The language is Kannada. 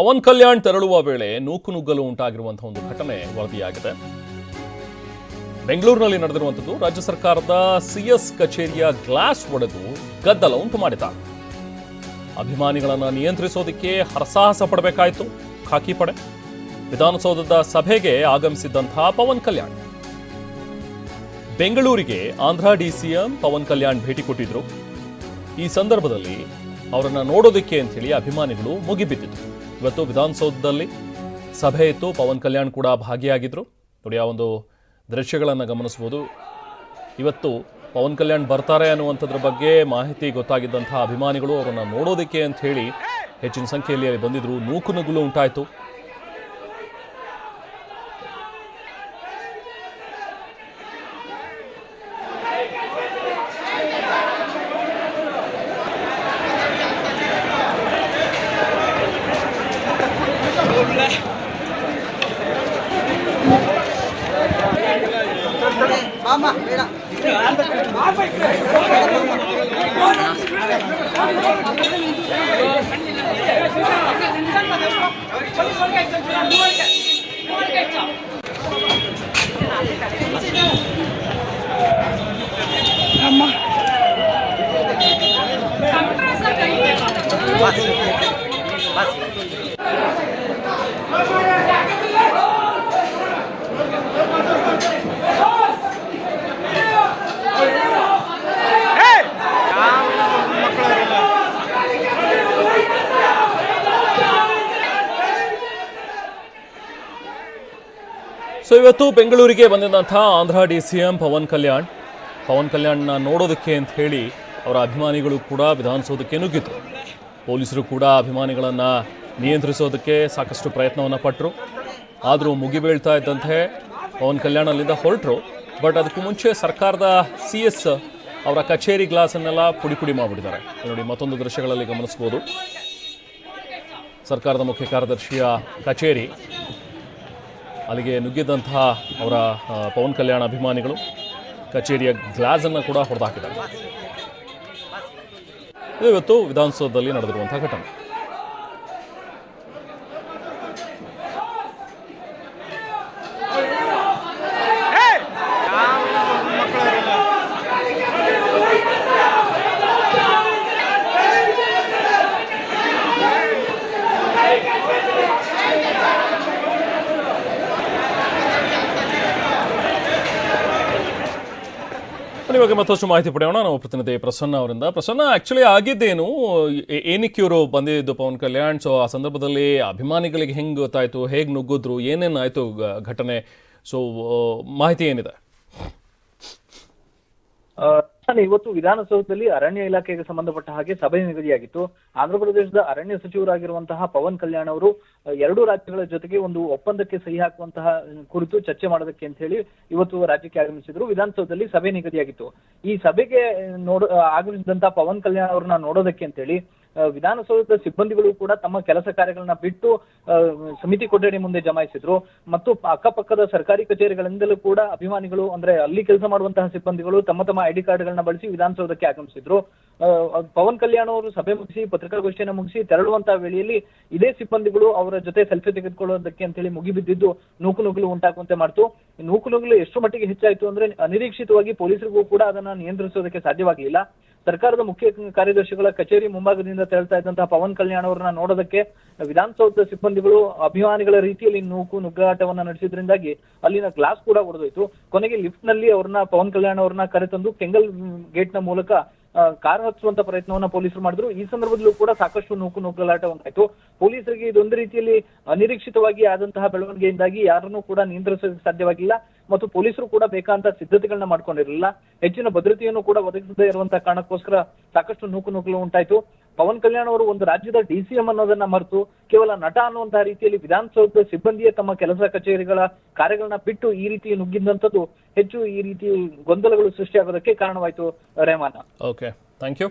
ಪವನ್ ಕಲ್ಯಾಣ್ ತೆರಳುವ ವೇಳೆ ನೂಕು ನುಗ್ಗಲು ಉಂಟಾಗಿರುವಂತಹ ಒಂದು ಘಟನೆ ವರದಿಯಾಗಿದೆ. ಬೆಂಗಳೂರಿನಲ್ಲಿ ನಡೆದಿರುವಂಥದ್ದು, ರಾಜ್ಯ ಸರ್ಕಾರದ ಸಿಎಸ್ ಕಚೇರಿಯ ಗ್ಲಾಸ್ ಒಡೆದು ಗದ್ದಲ ಉಂಟು ಮಾಡಿದ ಅಭಿಮಾನಿಗಳನ್ನು ನಿಯಂತ್ರಿಸೋದಕ್ಕೆ ಹರಸಾಹಸ ಪಡಬೇಕಾಯಿತು. ಖಾಕಿ ಪಡೆ. ವಿಧಾನಸೌಧದ ಸಭೆಗೆ ಆಗಮಿಸಿದ್ದಂತಹ ಪವನ್ ಕಲ್ಯಾಣ್. ಬೆಂಗಳೂರಿಗೆ ಆಂಧ್ರ ಡಿಸಿಎಂ ಪವನ್ ಕಲ್ಯಾಣ್ ಭೇಟಿ ಕೊಟ್ಟಿದ್ರು. ಈ ಸಂದರ್ಭದಲ್ಲಿ ಅವರನ್ನು ನೋಡೋದಕ್ಕೆ ಅಂತೇಳಿ ಅಭಿಮಾನಿಗಳು ಮುಗಿಬಿದ್ದಿದ್ರು. ಇವತ್ತು ವಿಧಾನಸೌಧದಲ್ಲಿ ಸಭೆ ಇತ್ತು. ಪವನ್ ಕಲ್ಯಾಣ್ ಕೂಡ ಭಾಗಿಯಾಗಿದ್ದರು ನೋಡಿ, ಆ ಒಂದು ದೃಶ್ಯಗಳನ್ನು ಗಮನಿಸ್ಬೋದು ಇವತ್ತು ಪವನ್ ಕಲ್ಯಾಣ್ ಬರ್ತಾರೆ ಅನ್ನುವಂಥದ್ರ ಬಗ್ಗೆ ಮಾಹಿತಿ ಗೊತ್ತಾಗಿದ್ದಂಥ ಅಭಿಮಾನಿಗಳು ಅವರನ್ನು ನೋಡೋದಕ್ಕೆ ಅಂತ ಹೇಳಿ ಹೆಚ್ಚಿನ ಸಂಖ್ಯೆಯಲ್ಲಿ ಅಲ್ಲಿ ಬಂದಿದ್ದರು ನೂಕು ನುಗ್ಗಲು ಉಂಟಾಯಿತು. மாமா ஆமா. பஸ். பஸ். ಸೊ ಇವತ್ತು ಬೆಂಗಳೂರಿಗೆ ಬಂದಿದ್ದಂಥ Andhra D C M Pawan Kalyan. Pawan ಕಲ್ಯಾಣ್ನ ನೋಡೋದಕ್ಕೆ ಅಂತ ಹೇಳಿ ಅವರ ಅಭಿಮಾನಿಗಳು ಕೂಡ ವಿಧಾನಸೌಧಕ್ಕೆ ನುಗ್ಗಿತು ಪೊಲೀಸರು ಕೂಡ ಅಭಿಮಾನಿಗಳನ್ನು ನಿಯಂತ್ರಿಸೋದಕ್ಕೆ ಸಾಕಷ್ಟು ಪ್ರಯತ್ನವನ್ನು ಪಟ್ಟರು ಆದರೂ ಮುಗಿಬೀಳ್ತಾ ಇದ್ದಂತೆ ಪವನ್ ಕಲ್ಯಾಣ್ ಅಲ್ಲಿಂದ ಹೊರಟರು. ಬಟ್ ಅದಕ್ಕೂ ಮುಂಚೆ ಸರ್ಕಾರದ ಸಿ ಎಸ್ ಅವರ ಕಚೇರಿ ಗ್ಲಾಸನ್ನೆಲ್ಲ ಪುಡಿ ಪುಡಿ ಮಾಡಿಬಿಟ್ಟಿದ್ದಾರೆ. ನೋಡಿ, ಮತ್ತೊಂದು ದೃಶ್ಯಗಳಲ್ಲಿ ಗಮನಿಸ್ಬೋದು. ಸರ್ಕಾರದ ಮುಖ್ಯ ಕಾರ್ಯದರ್ಶಿಯ ಕಚೇರಿ. ಅಲ್ಲಿಗೆ ನುಗ್ಗಿದ್ದಂತಹ ಅವರ ಪವನ್ ಕಲ್ಯಾಣ ಅಭಿಮಾನಿಗಳು ಕಚೇರಿಯ ಗ್ಲಾಸನ್ನು ಕೂಡ ಹೊಡೆದಾಕಿದ್ದಾರೆ. ಇವತ್ತು ವಿಧಾನಸೌಧದಲ್ಲಿ ನಡೆದಿರುವಂತಹ ಘಟನೆ. ಇವಾಗ ಮತ್ತಷ್ಟು ಮಾಹಿತಿ ಪಡೆಯೋಣ. ನಾವು ಪ್ರತಿನಿಧಿ ಪ್ರಸನ್ನ ಅವರಿಂದ. ಪ್ರಸನ್ನ ಆಕ್ಚುಲಿ ಆಗಿದ್ದೇನು? ಏನಕ್ಕೆ ಇವರು ಬಂದಿದ್ದು ಪವನ್ ಕಲ್ಯಾಣ್? ಸೊ ಆ ಸಂದರ್ಭದಲ್ಲಿ ಅಭಿಮಾನಿಗಳಿಗೆ ಹೆಂಗ್ ಗೊತ್ತಾಯ್ತು? ಹೇಗ್ ನುಗ್ಗಿದ್ರು? ಏನೇನಾಯ್ತು ಘಟನೆ? ಸೊ ಮಾಹಿತಿ ಏನಿದೆ? ನಾನು ಇವತ್ತು ವಿಧಾನಸೌಧದಲ್ಲಿ ಅರಣ್ಯ ಇಲಾಖೆಗೆ ಸಂಬಂಧಪಟ್ಟ ಹಾಗೆ ಸಭೆ ನಿಗದಿಯಾಗಿತ್ತು. ಆಂಧ್ರ ಪ್ರದೇಶದ ಅರಣ್ಯ ಸಚಿವರಾಗಿರುವಂತಹ ಪವನ್ ಕಲ್ಯಾಣ್ ಅವರು ಎರಡು ರಾಜ್ಯಗಳ ಜೊತೆಗೆ ಒಂದು ಒಪ್ಪಂದಕ್ಕೆ ಸಹಿ ಹಾಕುವಂತಹ ಕುರಿತು ಚರ್ಚೆ ಮಾಡೋದಕ್ಕೆ ಅಂತ ಹೇಳಿ ಇವತ್ತು ರಾಜ್ಯಕ್ಕೆ ಆಗಮಿಸಿದ್ರು. ವಿಧಾನಸೌಧದಲ್ಲಿ ಸಭೆ ನಿಗದಿಯಾಗಿತ್ತು. ಈ ಸಭೆಗೆ ನೋಡ ಆಗಮಿಸಿದಂತಹ ಪವನ್ ಕಲ್ಯಾಣ್ ಅವ್ರನ್ನ ನೋಡೋದಕ್ಕೆ ಅಂತ ಹೇಳಿ ಆ, ವಿಧಾನಸೌಧದ ಸಿಬ್ಬಂದಿಗಳು ಕೂಡ ತಮ್ಮ ಕೆಲಸ ಕಾರ್ಯಗಳನ್ನ ಬಿಟ್ಟು ಸಮಿತಿ ಕೊಠಡಿ ಮುಂದೆ ಜಮಾಯಿಸಿದ್ರು. ಮತ್ತು ಅಕ್ಕಪಕ್ಕದ ಸರ್ಕಾರಿ ಕಚೇರಿಗಳಿಂದಲೂ ಕೂಡ ಅಭಿಮಾನಿಗಳು, ಅಂದ್ರೆ ಅಲ್ಲಿ ಕೆಲಸ ಮಾಡುವಂತಹ ಸಿಬ್ಬಂದಿಗಳು ತಮ್ಮ ತಮ್ಮ ಐಡಿ ಕಾರ್ಡ್ಗಳನ್ನ ಬಳಸಿ ವಿಧಾನಸೌಧಕ್ಕೆ ಆಗಮಿಸಿದ್ರು. ಪವನ್ ಕಲ್ಯಾಣ್ ಅವರು ಸಭೆ ಮುಗಿಸಿ, ಪತ್ರಿಕಾಗೋಷ್ಠಿಯನ್ನು ಮುಗಿಸಿ ತೆರಳುವಂತಹ ವೇಳೆಯಲ್ಲಿ ಇದೇ ಸಿಬ್ಬಂದಿಗಳು ಅವರ ಜೊತೆ ಸೆಲ್ಫಿ ತೆಗೆದುಕೊಳ್ಳೋದಕ್ಕೆ ಅಂತ ಹೇಳಿ ಮುಗಿಬಿದ್ದಿದ್ದು ನೂಕು ನುಗ್ಗಲು ಉಂಟಾಗುವಂತೆ ಮಾಡ್ತು. ನೂಕು ನುಗ್ಗಲು ಎಷ್ಟು ಮಟ್ಟಿಗೆ ಹೆಚ್ಚಾಯಿತು ಅಂದ್ರೆ ಅನಿರೀಕ್ಷಿತವಾಗಿ ಪೊಲೀಸರಿಗೂ ಕೂಡ ಅದನ್ನ ನಿಯಂತ್ರಿಸೋದಕ್ಕೆ ಸಾಧ್ಯವಾಗಲಿಲ್ಲ. ಸರ್ಕಾರದ ಮುಖ್ಯ ಕಾರ್ಯದರ್ಶಿಗಳ ಕಚೇರಿ ಮುಂಭಾಗದಿಂದ ತೆರಳ್ತಾ ಇದ್ದಂತಹ ಪವನ್ ಕಲ್ಯಾಣ್ ಅವರನ್ನ ನೋಡೋದಕ್ಕೆ ವಿಧಾನಸೌಧದ ಸಿಬ್ಬಂದಿಗಳು ಅಭಿಮಾನಿಗಳ ರೀತಿಯಲ್ಲಿ ನೂಕು ನುಗ್ಗಾಟವನ್ನ ನಡೆಸಿದ್ರಿಂದಾಗಿ ಅಲ್ಲಿನ ಗ್ಲಾಸ್ ಕೂಡ ಒಡೆದೋಯ್ತು. ಕೊನೆಗೆ ಲಿಫ್ಟ್ನಲ್ಲಿ ಅವ್ರನ್ನ, ಪವನ್ ಕಲ್ಯಾಣ್ ಅವ್ರನ್ನ ಕರೆತಂದು ಕೆಂಗಲ್ ಗೇಟ್ನ ಮೂಲಕ ಕಾರ್ ಹಚ್ಚುವಂತ ಪ್ರಯತ್ನವನ್ನ ಪೊಲೀಸರು ಮಾಡಿದ್ರು. ಈ ಸಂದರ್ಭದಲ್ಲೂ ಕೂಡ ಸಾಕಷ್ಟು ನೂಕು ನುಗ್ಗಲಾಟ ಉಂಟಾಯ್ತು ಪೊಲೀಸರಿಗೆ ಇದೊಂದು ರೀತಿಯಲ್ಲಿ ಅನಿರೀಕ್ಷಿತವಾಗಿ ಆದಂತಹ ಬೆಳವಣಿಗೆಯಿಂದಾಗಿ ಯಾರನ್ನೂ ಕೂಡ ನಿಯಂತ್ರಿಸೋಕೆ ಸಾಧ್ಯವಾಗಿಲ್ಲ ಮತ್ತು ಪೊಲೀಸರು ಕೂಡ ಬೇಕಾದಂತ ಸಿದ್ಧತೆಗಳನ್ನ ಮಾಡ್ಕೊಂಡಿರಲಿಲ್ಲ. ಹೆಚ್ಚಿನ ಭದ್ರತೆಯನ್ನು ಕೂಡ ಒದಗಿಸದೇ ಇರುವಂತಹ ಕಾರಣಕ್ಕೋಸ್ಕರ ಸಾಕಷ್ಟು ನೂಕು ನುಗ್ಗಲು ಉಂಟಾಯ್ತು. ಪವನ್ ಕಲ್ಯಾಣ್ ಅವರು ಒಂದು ರಾಜ್ಯದ ಡಿಸಿಎಂ ಅನ್ನೋದನ್ನ ಮರೆತು ಕೇವಲ ನಟ ಅನ್ನುವಂತಹ ರೀತಿಯಲ್ಲಿ ವಿಧಾನಸೌಧದ ಸಿಬ್ಬಂದಿಯೇ ತಮ್ಮ ಕೆಲಸ ಕಚೇರಿಗಳ ಕಾರ್ಯಗಳನ್ನ ಬಿಟ್ಟು ಈ ರೀತಿ ನುಗ್ಗಿದಂಥದ್ದು ಹೆಚ್ಚು ಈ ರೀತಿ ಗೊಂದಲಗಳು ಸೃಷ್ಟಿಯಾಗೋದಕ್ಕೆ ಕಾರಣವಾಯಿತು ರೇಮಾನ. Okay thank you